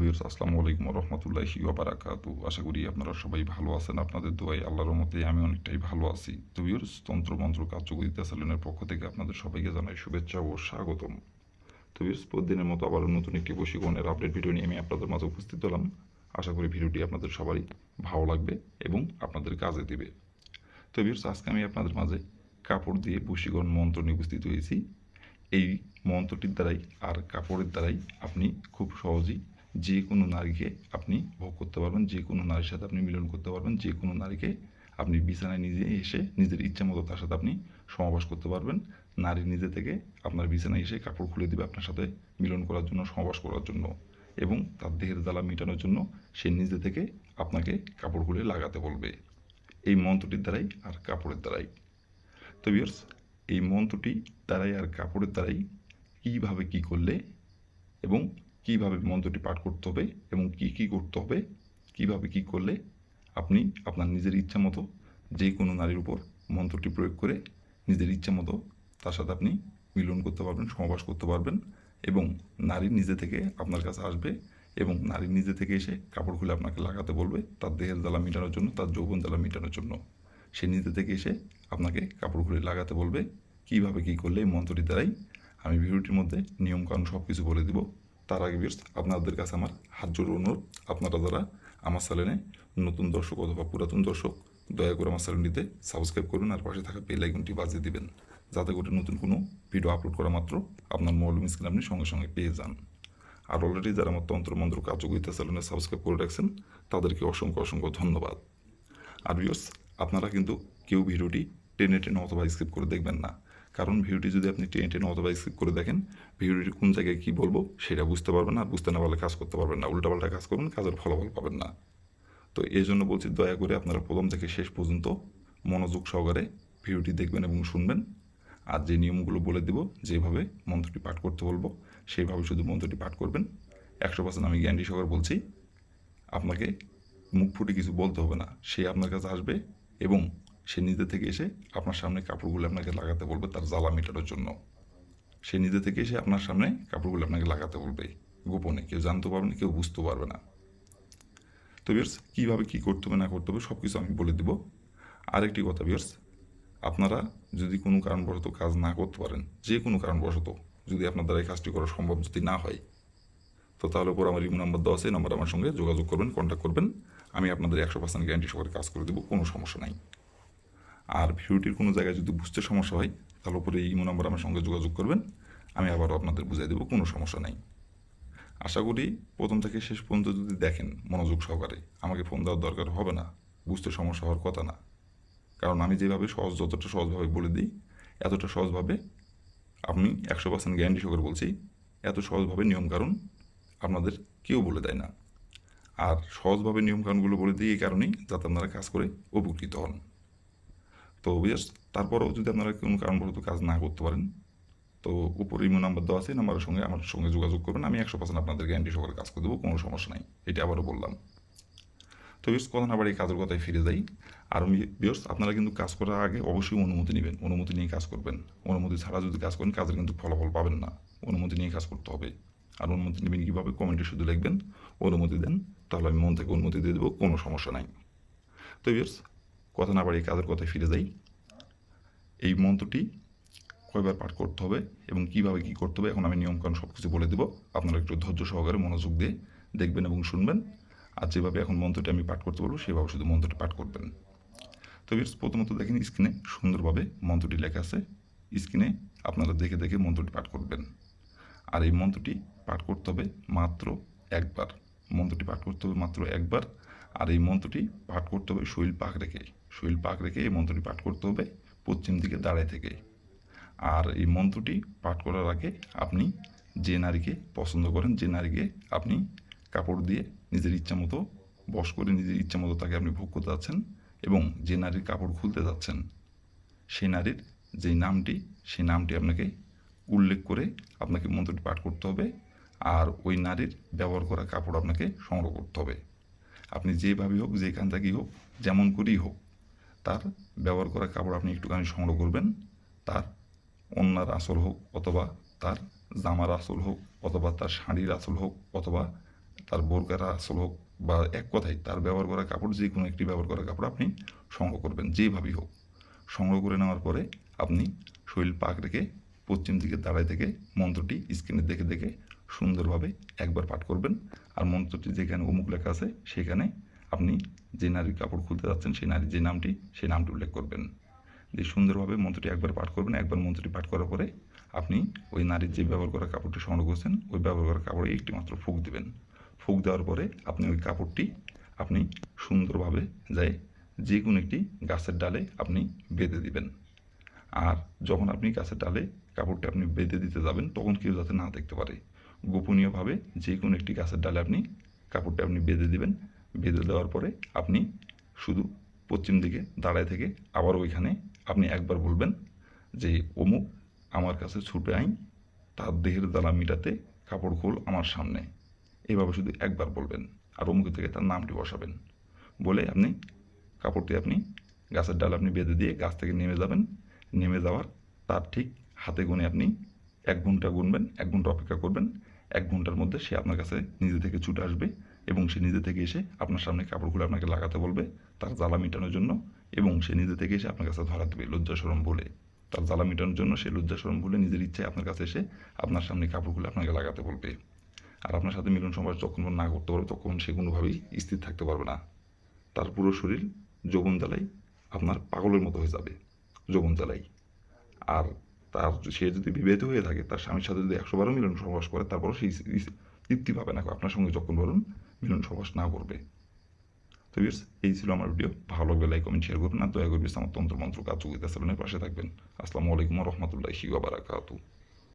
Viewers আসসালামু আলাইকুম রহমতুল্লাহি ওবারাকাতু আশা করি আপনারা সবাই ভালো আছেন। আপনাদের দোয়াই আল্লাহর মতে আমি অনেকটাই ভালো আছি। তো ভিউর্স তন্ত্র মন্ত্র কার্যকরিতা সেলুনের পক্ষ থেকে আপনাদের সবাইকে জানাই শুভেচ্ছা ও স্বাগতম। তো ভিউর্স প্রতিদিনের মতো আবার নতুন একটি বশীকরণের আপডেট ভিডিও নিয়ে আমি আপনাদের মাঝে উপস্থিত হলাম। আশা করি ভিডিওটি আপনাদের সবারই ভালো লাগবে এবং আপনাদের কাজে দিবে। তো ভিউর্স আজকে আমি আপনাদের মাঝে কাপড় দিয়ে বশীকরণ মন্ত্র নিয়ে উপস্থিত হয়েছি। এই মন্ত্রটির দ্বারাই আর কাপড়ের দ্বারাই আপনি খুব সহজেই যে কোনো নারীকে আপনি ভোগ করতে পারবেন যে কোনো নারীর সাথে আপনি মিলন করতে পারবেন যে কোনো নারীকে আপনি বিছানায় নিজে এসে নিজের ইচ্ছা মতো তার সাথে আপনি সমাবাস করতে পারবেন। নারী নিজে থেকে আপনার বিছানায় এসে কাপড় খুলে দেবে আপনার সাথে মিলন করার জন্য সমাবাস করার জন্য এবং তার দেহের জ্বালা মেটানোর জন্য সে নিজে থেকে আপনাকে কাপড় খুলে লাগাতে বলবে। এই মন্ত্রটির দ্বারাই আর কাপড়ের দ্বারাই। তো বিয়ার্স এই মন্ত্রটি দ্বারাই আর কাপড়ের দ্বারাই কীভাবে কি করলে এবং কীভাবে মন্ত্রটি পাঠ করতে হবে এবং কি কি করতে হবে, কীভাবে কি করলে আপনি আপনার নিজের ইচ্ছা মতো যে কোনো নারীর উপর মন্ত্রটি প্রয়োগ করে নিজের ইচ্ছা মতো তার সাথে আপনি মিলন করতে পারবেন, সমাবাস করতে পারবেন এবং নারী নিজে থেকে আপনার কাছে আসবে এবং নারী নিজে থেকে এসে কাপড় খুলে আপনাকে লাগাতে বলবে, তার দেহের জ্বালা মেটানোর জন্য, তার যৌবন জ্বালা মেটানোর জন্য। সে নিজে থেকে এসে আপনাকে কাপড় খুলে লাগাতে বলবে, কীভাবে কি করলে এই মন্ত্রটি দ্বারাই আমি ভিডিওটির মধ্যে নিয়মকানুন সব কিছু বলে দিব। তার আগে বিয়ার্স আপনাদের কাছে আমার হাত জোর অনুরোধ, আপনারা যারা আমার চ্যানেলে নতুন দর্শক অথবা পুরাতন দর্শক, দয়া করে আমার চ্যানেলটিতে সাবস্ক্রাইব করুন আর পাশে থাকা বেল আইকনটি বাজিয়ে দিবেন, যাতে করে নতুন কোনো ভিডিও আপলোড করা মাত্র আপনার মোবাইল স্ক্রিন আপনি সঙ্গে সঙ্গে পেয়ে যান। আর অলরেডি যারা আমার তন্ত্রমন্ত্র কার্যকরিতা চ্যানেলে সাবস্ক্রাইব করে রাখছেন, তাদেরকে অসংখ্য অসংখ্য ধন্যবাদ। আর ভিউর্স আপনারা কিন্তু কেউ ভিডিওটি টেনে টেনে অথবা স্কিপ করে দেখবেন না। কারণ ভিডিওটি যদি আপনি টেনে টেনে অথবা স্কিপ করে দেখেন, ভিডিওটি কোন জায়গায় কী বলব সেটা বুঝতে পারবেন না, বুঝতে না পারলে কাজ করতে পারবেন না, উল্টাপাল্টা কাজ করবেন, কাজের ফলাফল পাবেন না। তো এই জন্য বলছি, দয়া করে আপনারা প্রথম থেকে শেষ পর্যন্ত মনোযোগ সহকারে ভিডিওটি দেখবেন এবং শুনবেন। আর যে নিয়মগুলো বলে দেব, যেভাবে মন্ত্রটি পাঠ করতে বলব, সেইভাবে শুধু মন্ত্রটি পাঠ করবেন। একশো পার্সেন্ট আমি গ্যান্ডি সহকারে বলছি, আপনাকে মুখ ফুটে কিছু বলতে হবে না, সে আপনার কাছে আসবে এবং সে নিজে থেকে এসে আপনার সামনে কাপড়গুলো আপনাকে লাগাতে বলবে তার জ্বালা মেটানোর জন্য। সে নিজে থেকে এসে আপনার সামনে কাপড়গুলো আপনাকে লাগাতে বলবে গোপনে। কেউ জানতে পারবে না, কেউ বুঝতে পারবে না। তো বিয়ার্স কীভাবে, কী করতে হবে, না করতে হবে সব কিছু আমি বলে দেব। আরেকটি কথা বিয়ার্স আপনারা যদি কোনো কারণবশত কাজ না করতে পারেন, যে কোনো কারণবশত যদি আপনার দ্বারা এই কাজটি করা সম্ভব যদি না হয়, তো তাহলে উপর আমার ইমো নাম্বার দেওয়া আছে নাম্বার আমার সঙ্গে যোগাযোগ করবেন কন্ট্যাক্ট করবেন। আমি আপনাদের একশো পার্সেন্ট গ্যারান্টি সহকারে কাজ করে দেবো, কোনো সমস্যা নাই। আর ভিডিওটির কোনো জায়গায় যদি বুঝতে সমস্যা হয়, তাহলে উপরে ইমো নাম্বার আমার সঙ্গে যোগাযোগ করবেন। আমি আবারও আপনাদের বুঝিয়ে দেবো, কোনো সমস্যা নাই। আশা করি প্রথম থেকে শেষ পর্যন্ত যদি দেখেন মনোযোগ সহকারে, আমাকে ফোন দেওয়ার দরকার হবে না, বুঝতে সমস্যা হওয়ার কথা না। কারণ আমি যেভাবে সহজ, যতটা সহজভাবে বলে দিই, এতটা সহজভাবে আমি একশো পার্সেন্ট গ্যারান্টি সহকারে বলছি, এত সহজভাবে নিয়মকানুন আপনাদের কেউ বলে দেয় না। আর সহজভাবে নিয়মকানুনগুলো বলে দিই এই কারণেই, যাতে আপনারা কাজ করে উপকৃত হন। তো বিয়ার্স তারপরেও যদি আপনারা কোনো কারণবশত কাজ না করতে পারেন, তো উপরে ইমো নাম্বার দেওয়া আছে নাম্বারের সঙ্গে আমার সঙ্গে যোগাযোগ করবেন, আমি একশো পার্সেন্ট আপনাদের গ্যারান্টি সহকারে কাজ করে দেবো, কোনো সমস্যা নাই, এটা আবারও বললাম। তো বিয়ার্স কথা না বাড়ি কাজের কথায় ফিরে যাই। আর বিয়ার্স আপনারা কিন্তু কাজ করার আগে অবশ্যই অনুমতি নেবেন, অনুমতি নিয়ে কাজ করবেন। অনুমতি ছাড়া যদি কাজ করেন, কাজের কিন্তু ফলাফল পাবেন না, অনুমতি নিয়ে কাজ করতে হবে। আর অনুমতি নেবেন কীভাবে, কমেন্টে শুধু লিখবেন, অনুমতি দেন, তাহলে আমি মন থেকে অনুমতি দিয়ে দেবো, কোনো সমস্যা নাই। তো বিয়ার্স কথা না বাড়ি কাজের কথায় ফিরে যাই? এই মন্ত্রটি কয়বার পাঠ করতে হবে এবং কীভাবে কি করতে হবে? এখন আমি নিয়মকানুন সব কিছু বলে দেবো। আপনারা একটু ধৈর্য সহকারে মনোযোগ দিয়ে দেখবেন এবং শুনবেন। আর যেভাবে এখন মন্ত্রটি আমি পাঠ করতে বলব, সেভাবে শুধু মন্ত্রটি পাঠ করবেন। তো প্রথমত দেখেন স্ক্রিনে সুন্দরভাবে মন্ত্রটি লেখা আছে। স্ক্রিনে আপনারা দেখে দেখে মন্ত্রটি পাঠ করবেন। আর এই মন্ত্রটি পাঠ করতে হবে মাত্র একবার। মন্ত্রটি পাঠ করতে হবে মাত্র একবার। আর এই মন্ত্রটি পাঠ করতে হবে, শৈল পাক রেখে। শৈল পাক রেখে এই মন্ত্রটি পাঠ করতে হবে পশ্চিম দিকে দাঁড়ায় থেকে। আর এই মন্ত্রটি পাঠ করার আগে আপনি যে নারীকে পছন্দ করেন, যে নারীকে আপনি কাপড় দিয়ে নিজের ইচ্ছা মতো বস করে নিজের ইচ্ছা মতো তাকে আপনি ভোগ করতে যাচ্ছেন এবং যে নারীর কাপড় খুলতে যাচ্ছেন সেই নারীর যেই নামটি সেই নামটি আপনাকে উল্লেখ করে আপনাকে মন্ত্রটি পাঠ করতে হবে আর ওই নারীর ব্যবহার করা কাপড় আপনাকে সংগ্রহ করতে হবে। আপনি যেভাবেই হোক, যেখান থেকেই হোক, যেমন করেই হোক, তার ব্যবহার করা কাপড় আপনি একটুখানি সংগ্রহ করবেন। তার অন্যার আসল হোক অথবা তার জামার আসল হোক অথবা তার শাড়ির আসল হোক অথবা তার বোরকার আসল হোক বা এক কথায় তার ব্যবহার করা কাপড়, যে কোনো একটি ব্যবহার করা কাপড় আপনি সংগ্রহ করবেন, যেভাবেই হোক। সংগ্রহ করে নেওয়ার পরে আপনি শরীর পাক রেখে পশ্চিম দিকে দাঁড়ায় থেকে মন্ত্রটি স্ক্রিনে দেখে দেখে সুন্দরভাবে একবার পাঠ করবেন। আর মন্ত্রটি যেখানে অমুক লেখা আছে, সেখানে আপনি যে নারীর কাপড় খুলতে যাচ্ছেন, সেই নারীর যে নামটি, সেই নামটি উল্লেখ করবেন। দিয়ে সুন্দরভাবে মন্ত্রটি একবার পাঠ করবেন। একবার মন্ত্রটি পাঠ করার পরে আপনি ওই নারীর যে ব্যবহার করা কাপড়টি সংগ্রহ করছেন, ওই ব্যবহার করা কাপড়ে একটি মাত্র ফুক দেবেন। ফুক দেওয়ার পরে আপনি ওই কাপড়টি আপনি সুন্দরভাবে যাই যে কোনো একটি গাছের ডালে আপনি বেঁধে দিবেন। আর যখন আপনি গাছের ডালে কাপড়টা আপনি বেঁধে দিতে যাবেন, তখন কেউ যাতে না দেখতে পারে। গোপনীয়ভাবে যে কোনো একটি গাছের ডালে আপনি কাপড়টা আপনি বেঁধে দেবেন। বেঁধে দেওয়ার পরে আপনি শুধু পশ্চিম দিকে দাঁড়ায় থেকে আবার ওইখানে আপনি একবার বলবেন যে, অমুক আমার কাছে ছুটে আইন, তার দেহের জ্বালা মিটাতে কাপড় খোল আমার সামনে। এভাবে শুধু একবার বলবেন আর অমুক থেকে তার নামটি বসাবেন। বলে আপনি কাপড়টি আপনি গাছের ডাল আপনি বেঁধে দিয়ে গাছ থেকে নেমে যাবেন। নেমে যাওয়ার তার ঠিক হাতে গুনে আপনি এক ঘণ্টা গুনবেন, এক ঘণ্টা অপেক্ষা করবেন। এক ঘণ্টার মধ্যে সে আপনার কাছে নিজে থেকে ছুটে আসবে এবং সে নিজে থেকে এসে আপনার সামনে কাপড়গুলো আপনাকে লাগাতে বলবে তার জ্বালা মেটানোর জন্য এবং সে নিজে থেকে এসে আপনার কাছে ধরা দেবে লজ্জাসরম বলে। তার জ্বালা মেটানোর জন্য সে লজ্জাসরম বলে নিজের ইচ্ছায় আপনার কাছে এসে আপনার সামনে কাপড়গুলো আপনাকে লাগাতে বলবে। আর আপনার সাথে মিলন সম্পর্ক যখন না করতে পারবে তখন সে কোনোভাবেই স্থির থাকতে পারবে না। তার পুরো শরীর যৌবন জ্বালাই আপনার পাগলের মতো হয়ে যাবে যৌবন জ্বালাই আর তার সে যদি বিবাহিত হয়ে থাকে, তার স্বামীর সাথে যদি একশো বারো মিলন সহবাস করে, তারপরও সেই তৃপ্তি পাবে না। আপনার সঙ্গে যখন বলুন, মিলন সহবাস না করবে। তো বিয়ার্স এই ছিল আমার ভিডিও ভালো লাগবে লাইক কমেন্ট শেয়ার করবেন আর দয়া করবে আমার তন্ত্র মন্ত্র কাজ চুকিতে পাশে থাকবেন। আসসালামু আলাইকুম রহমতুল্লাহি ওয়া বারাকাতুহু।